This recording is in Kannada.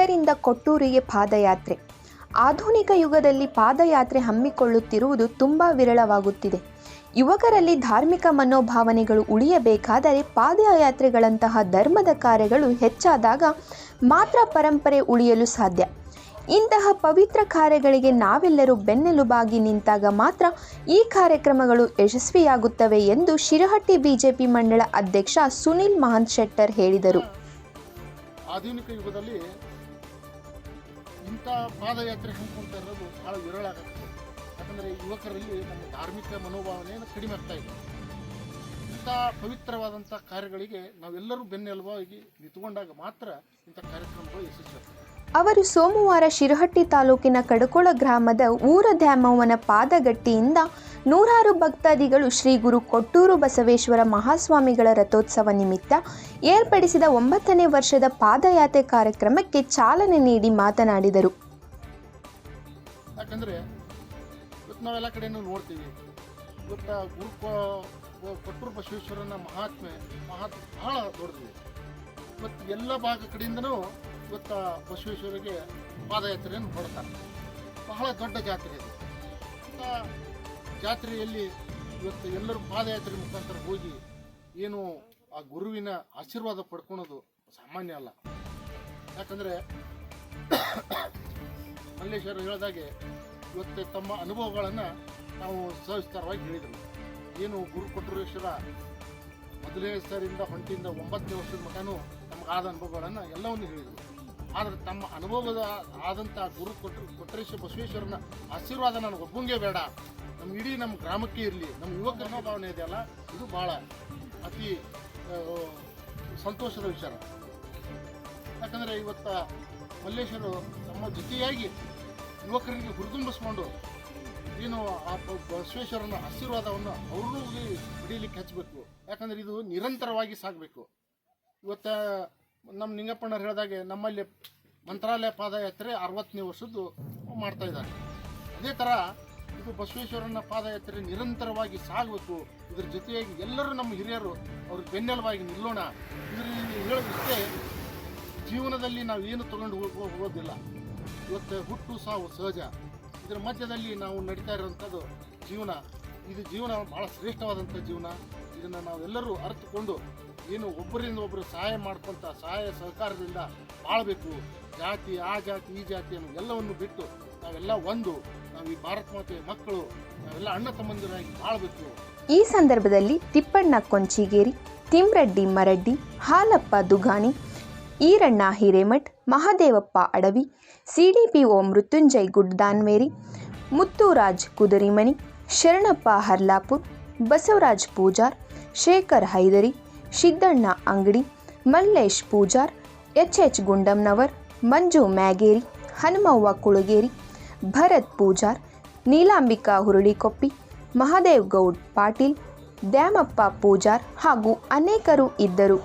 ಊರಿನಿಂದ ಕೊಟ್ಟೂರಿಗೆ ಪಾದಯಾತ್ರೆ. ಆಧುನಿಕ ಯುಗದಲ್ಲಿ ಪಾದಯಾತ್ರೆ ಹಮ್ಮಿಕೊಳ್ಳುತ್ತಿರುವುದು ತುಂಬ ವಿರಳವಾಗುತ್ತಿದೆ. ಯುವಕರಲ್ಲಿ ಧಾರ್ಮಿಕ ಮನೋಭಾವನೆಗಳು ಉಳಿಯಬೇಕಾದರೆ ಪಾದಯಾತ್ರೆಗಳಂತಹ ಧರ್ಮದ ಕಾರ್ಯಗಳು ಹೆಚ್ಚಾದಾಗ ಮಾತ್ರ ಪರಂಪರೆ ಉಳಿಯಲು ಸಾಧ್ಯ. ಇಂತಹ ಪವಿತ್ರ ಕಾರ್ಯಗಳಿಗೆ ನಾವೆಲ್ಲರೂ ಬೆನ್ನೆಲುಬಾಗಿ ನಿಂತಾಗ ಮಾತ್ರ ಈ ಕಾರ್ಯಕ್ರಮಗಳು ಯಶಸ್ವಿಯಾಗುತ್ತವೆ ಎಂದು ಶಿರಹಟ್ಟಿ ಬಿಜೆಪಿ ಮಂಡಳ ಅಧ್ಯಕ್ಷ ಸುನಿಲ್ ಮಹಂತ್ ಶೆಟ್ಟರ್ ಹೇಳಿದರು. ಆಧುನಿಕ ಯುಗದಲ್ಲಿ ಇಂಥ ಪಾದಯಾತ್ರೆ ಹಮ್ಮಿಕೊಳ್ತಾ ಇರೋದು ಬಹಳ ವಿರಳ ಆಗುತ್ತೆ. ಯಾಕಂದರೆ ಯುವಕರಲ್ಲಿ ನಮ್ಮ ಧಾರ್ಮಿಕ ಮನೋಭಾವನೆಯನ್ನು ಕಡಿಮೆ ಆಗ್ತಾ ಇದೆ. ಇಂಥ ಪವಿತ್ರವಾದಂಥ ಕಾರ್ಯಗಳಿಗೆ ನಾವೆಲ್ಲರೂ ಬೆನ್ನೆಲುಬಾಗಿ ನಿಂತ್ಕೊಂಡಾಗ ಮಾತ್ರ ಇಂಥ ಕಾರ್ಯಕ್ರಮಗಳು ಯಶಸ್ವಿಯಾಗ್ತವೆ ಅವರು ಸೋಮವಾರ ಶಿರಹಟ್ಟಿ ತಾಲೂಕಿನ ಕಡಕೋಳ ಗ್ರಾಮದ ಊರ ದ್ಯಾಮವ್ವನ ಪಾದಗಟ್ಟಿಯಿಂದ ನೂರಾರು ಭಕ್ತಾದಿಗಳು ಶ್ರೀ ಗುರು ಕೊಟ್ಟೂರು ಬಸವೇಶ್ವರ ಮಹಾಸ್ವಾಮಿಗಳ ರಥೋತ್ಸವ ನಿಮಿತ್ತ ಏರ್ಪಡಿಸಿದ ಒಂಬತ್ತನೇ ವರ್ಷದ ಪಾದಯಾತ್ರೆ ಕಾರ್ಯಕ್ರಮಕ್ಕೆ ಚಾಲನೆ ನೀಡಿ ಮಾತನಾಡಿದರು. ಯಾಕಂದರೆ ಇವತ್ತು ನಾವೆಲ್ಲ ಕಡೆಯೂ ನೋಡ್ತೀವಿ. ಇವತ್ತು ಗುರು ಕೊಟ್ಟೂರು ಬಸವೇಶ್ವರನ ಮಹಾತ್ಮೆ ಮಹಾತ್ಮೆ ಬಹಳ ದೊಡ್ಡದಿದೆ ಇವತ್ತು ಎಲ್ಲ ಭಾಗ ಕಡೆಯಿಂದನೂ ಇವತ್ತು ಬಸವೇಶ್ವರಿಗೆ ಪಾದಯಾತ್ರೆಯನ್ನು ಹೊಡ್ತಾರೆ. ಬಹಳ ದೊಡ್ಡ ಜಾತ್ರೆ ಇದು. ಜಾತ್ರೆಯಲ್ಲಿ ಇವತ್ತು ಎಲ್ಲರೂ ಪಾದಯಾತ್ರೆ ಮುಖಾಂತರ ಹೋಗಿ ಏನು ಆ ಗುರುವಿನ ಆಶೀರ್ವಾದ ಪಡ್ಕೊಳೋದು ಸಾಮಾನ್ಯ ಅಲ್ಲ. ಯಾಕಂದರೆ ಮಲ್ಲೇಶ್ವರ ಹೇಳಿದಾಗೆ ಇವತ್ತು ತಮ್ಮ ಅನುಭವಗಳನ್ನು ನಾವು ಸವಿಸ್ತಾರವಾಗಿ ಹೇಳಿದರು. ಏನು ಗುರು ಕೊಟ್ಟರೇಶ್ವರ ಮೊದಲನೇ ಸರಿಂದ ಹೊಂಟಿಯಿಂದ ಒಂಬತ್ತನೇ ವರ್ಷದ ಮಟನೂ ನಮಗಾದ ಅನುಭವಗಳನ್ನು ಎಲ್ಲವನ್ನು ಹೇಳಿದರು. ಆದರೆ ತಮ್ಮ ಅನುಭವದ ಆದಂಥ ಗುರು ಕೊಟ್ಟರು ಕೊಟ್ಟರೇಶ್ವರ ಬಸವೇಶ್ವರನ ಆಶೀರ್ವಾದ ನನಗೆ ಒಬ್ಬಂಗೆ ಬೇಡ. ನಮ್ಮ ಇಡೀ ನಮ್ಮ ಗ್ರಾಮಕ್ಕೆ ಇರಲಿ, ನಮ್ಮ ಯುವಕರ ಭಾವನೆ ಇದೆಯಲ್ಲ, ಇದು ಭಾಳ ಅತಿ ಸಂತೋಷದ ವಿಚಾರ. ಯಾಕಂದರೆ ಇವತ್ತು ಮಲ್ಲೇಶ್ವರು ತಮ್ಮ ಜೊತೆಯಾಗಿ ಯುವಕರಿಗೆ ಹುರಿದುಂಬಿಸ್ಕೊಂಡು ಏನು ಆ ಬಸವೇಶ್ವರನ ಆಶೀರ್ವಾದವನ್ನು ಅವ್ರನ್ನೂ ಹಿಡೀಲಿಕ್ಕೆ ಹಚ್ಚಬೇಕು ಯಾಕಂದ್ರೆ ಇದು ನಿರಂತರವಾಗಿ ಸಾಗಬೇಕು. ಇವತ್ತು ನಮ್ಮ ನಿಂಗಪ್ಪಣ್ಣರು ಹೇಳಿದಾಗೆ ನಮ್ಮಲ್ಲಿ ಮಂತ್ರಾಲಯ ಪಾದಯಾತ್ರೆ ಅರವತ್ತನೇ ವರ್ಷದ್ದು ಮಾಡ್ತಾ ಇದ್ದಾರೆ. ಅದೇ ಥರ ಇದು ಬಸವೇಶ್ವರನ ಪಾದಯಾತ್ರೆ ನಿರಂತರವಾಗಿ ಸಾಗಬೇಕು. ಇದರ ಜೊತೆಯಾಗಿ ಎಲ್ಲರೂ ನಮ್ಮ ಹಿರಿಯರು ಅವ್ರಿಗೆ ಬೆನ್ನೆಲುಬಾಗಿ ನಿಲ್ಲೋಣ. ಇದರಲ್ಲಿ ಹೇಳೋದಿಷ್ಟೇ, ಜೀವನದಲ್ಲಿ ನಾವು ಏನು ತಗೊಂಡು ಹೋಗೋ ಹೋಗೋದಿಲ್ಲ. ಇವತ್ತು ಹುಟ್ಟು ಸಾವು ಸಹಜ. ಇದರ ಮಧ್ಯದಲ್ಲಿ ನಾವು ನಡೀತಾ ಇರುವಂಥದ್ದು ಜೀವನ. ಇದು ಜೀವನ ಭಾಳ ಶ್ರೇಷ್ಠವಾದಂಥ ಜೀವನ. ಇದನ್ನು ನಾವೆಲ್ಲರೂ ಅರ್ಥಕೊಂಡು ಏನು ಒಬ್ಬರಿಂದ ಒಬ್ಬರು ಸಹಾಯ ಮಾಡ್ಕೊಂತ ಸಹಾಯ ಸಹಕಾರದಿಂದ ಬಾಳಬೇಕು. ಜಾತಿ, ಆ ಜಾತಿ, ಈ ಜಾತಿ ಅನ್ನೋ ಎಲ್ಲವನ್ನು ಬಿಟ್ಟು ನಾವೆಲ್ಲ ಒಂದು. ನಾವು ಈ ಭಾರತ ಮಾತೆಯ ಮಕ್ಕಳು, ನಾವೆಲ್ಲ ಅಣ್ಣ ತಮ್ಮಂದಿರಾಗಿ ಬಾಳಬೇಕು. ಈ ಸಂದರ್ಭದಲ್ಲಿ Tippanna Konchigeri, Timreddy Maraddi, Halappa Dugani Iranna Hiremath, Mahadevappa Adavi, CDPO Mrityunjay Guddanveri Mutturaj Kudarimani Sharanappa Harlapur, Basavaraj Pujar, Shekhar Haidari Siddanna Angadi, Mallesh Pujar H H Gundamnavar Manju Myageri, Hanumavva Kulageri, Bharat Pujar, Neelambika Huralikoppi, Mahadev Goud Patil, Dyamappa Pujar ಹಾಗೂ ಅನೇಕರು ಇದ್ದರು.